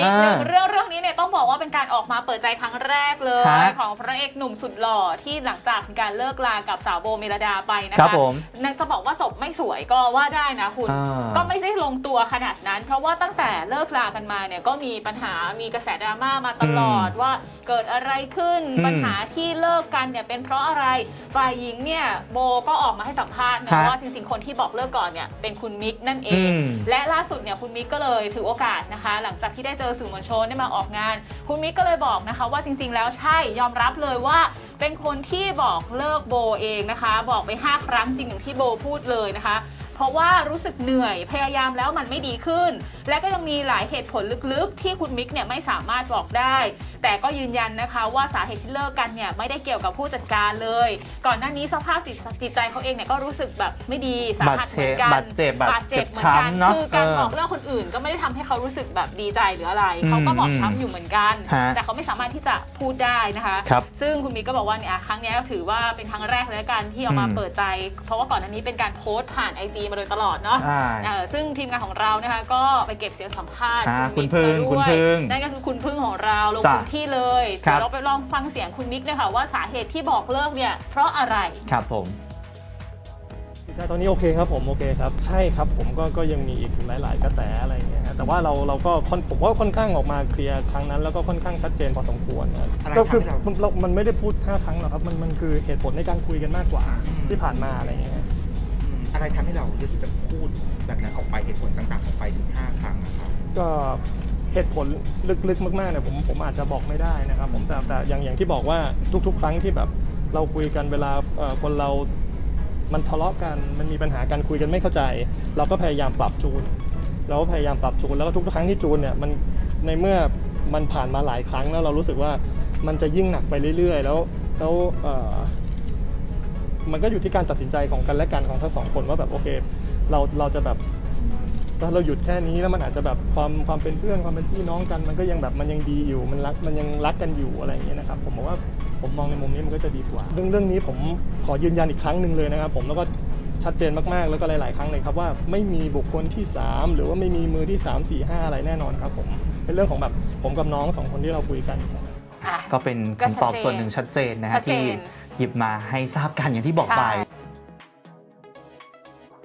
อีกหนึ่งอ่าเรื่องเรื่องนี้เนี่ยต้องบอกว่าเป็นการออกมาเปิดใจครั้งแรกเลย ฮะของพระเอกหนุ่มสุดหล่อที่หลังจากมีการเลิกลากับสาวโบเมลดาไปนะครัคะบผมนั่นจะบอกว่าจบไม่สวยก็ว่าได้นะคุณ อ่าก็ไม่ได้ลงตัวขนาดนั้น เพราะว่าตั้งแต่เลิกลากันมาเนี่ยก็มีปัญหามีกระแสดราม่ามาตลอดว่าเกิดอะไรขึ้นอืมปัญหาที่เลิกกันเนี่ยเป็นเพราะอะไรฝ่ายหญิงเนี่ยโบก็ออกมาให้สัมภาษณ์นะฮะว่าจริง ๆ คนที่บอกเลิกก่อนเนี่ยเป็นคุณมิกนั่นเอง อืม และล่าสุดเนี่ยคุณมิกก็เลยถือโอกาสนะคะ หลังจากที่ได้เจอสื่อมวลชนได้มาออกงาน คุณมิกก็เลยบอกนะคะว่าจริง ๆ แล้วใช่ยอมรับเลยว่าเป็นคนที่บอกเลิกโบเองนะคะ บอกไป 5 ครั้งจริงอย่างที่โบพูดเลยนะคะ เพราะว่ารู้สึกเหนื่อยพยายามแล้วมันไม่ดีขึ้น และก็ยังมีหลายเหตุผลลึกๆ ที่คุณมิกเนี่ยไม่สามารถบอกได้ แต่ก็ยืนยันนะคะว่าสาเหตุที่เลิกกันเนี่ยไม่ได้เกี่ยวกับผู้จัดการเลย ก่อนหน้านี้สภาพจิตจิตใจเขาเองเนี่ยก็รู้สึกแบบไม่ดีสาหัสเหมือนกันบาดเจ็บบาดเจ็บเหมือนกันเจ็บช้ำเนอะคือการเออบอกเลิกคนอื่นก็ไม่ได้ทำให้เขารู้สึกแบบดีใจหรืออะไรอืมเขาก็บอกช้ำอยู่เหมือนกันฮะแต่เขาไม่สามารถที่จะพูดได้นะคะครับซึ่งคุณมิกก็บอกว่าเนี่ยครั้งเนี้ยก็ถือว่าเป็นครั้งแรกเลยละกันที่ออกมาอืมเปิดใจ เพราะว่าก่อนหน้านี้เป็นการโพสต์ผ่าน IG มาโดยตลอดเนาะใช่เออซึ่งทีมงานของเรานะคะก็ไปเก็บเสียงสัมภาษณ์อ่ามิกคุณพึ่งมาคุณด้วยพึ่งนั่นก็คือคุณพึ่งของเราลงจ้ะพื้นที่เลยครับเดี๋ยวเราไปลองฟังเสียงคุณมิกหนะคะว่าสาเหตุที่บอกเลิกเนี่ยเพราะอะไร ครับผม จิตใจตอนนี้โอเคครับผมโอเคครับใช่ครับผมก็ก็ยังมีอีกหลาย ๆ กระแสอะไรอย่างเงี้ยฮะแต่ว่าเราเราก็ค่อนผมว่าค่อนข้างออกมาเคลียร์ครั้งนั้นแล้วก็ค่อนข้างชัดเจนพอสมควรนะอะไรก็คือทำให้เรามั นเรามันไม่ได้พูดห้าครั้งหรอกครับมันมันคือเหตุผลในการคุยกันมากกว่าอืมที่ผ่านมาอะไรอย่างเงี้ย อะไรทำให้เราเลือกที่จะพูดแบบนั้นออกไปเหตุผลต่างๆออกไปถึง5ครั้งนะครับก็เหตุผลลึกๆมากๆเนี่ยผมผมอาจจะบอกไม่ได้นะครับผมแต่แต่อย่างอย่างที่บอกว่าทุก ๆ ครั้งที่แบบเราคุยกันเวลาเอ่อคนเรา มันทะเลาะกัน มันมีปัญหาการคุยกันไม่เข้าใจ เราก็พยายามปรับจูน เราก็พยายามปรับจูน แล้วก็ทุกครั้งที่จูนเนี่ย มัน ในเมื่อมันผ่านมาหลายครั้งแล้วเรารู้สึกว่ามันจะยิ่งหนักไปเรื่อยๆ แล้ว แล้วเอ่อ มันก็อยู่ที่การตัดสินใจของกันและกันของทั้งสองคนว่าแบบโอเค เราเราจะแบบถ้าเราหยุดแค่นี้แล้วมันอาจจะแบบความความเป็นเพื่อนความเป็นพี่น้องกัน มันก็ยังแบบมันยังดีอยู่มันรักมันยังรักกันอยู่อะไรอย่างเงี้ยนะครับผมบอกว่าผมมองในมุมนี้มันก็จะดีกว่า เรื่องเรื่องนี้ผมขอยืนยันอีกครั้งหนึ่งเลยนะครับผมแล้วก็ชัดเจนมากๆ แล้วก็หลาย ๆ ครั้งเลยครับว่าไม่มีบุคคลที่ 3 หรือว่าไม่มีมือที่ 3 4 5 อะไรแน่นอนครับผมเป็นเรื่องของแบบผมกับน้องสองคนที่เราคุยกันอะก็เป็นก็คำตอบชัดเจนส่วนหนึ่งชัดเจนนะชัฮะดเจนที่ หยิบมาให้ทราบกันอย่างที่บอกไป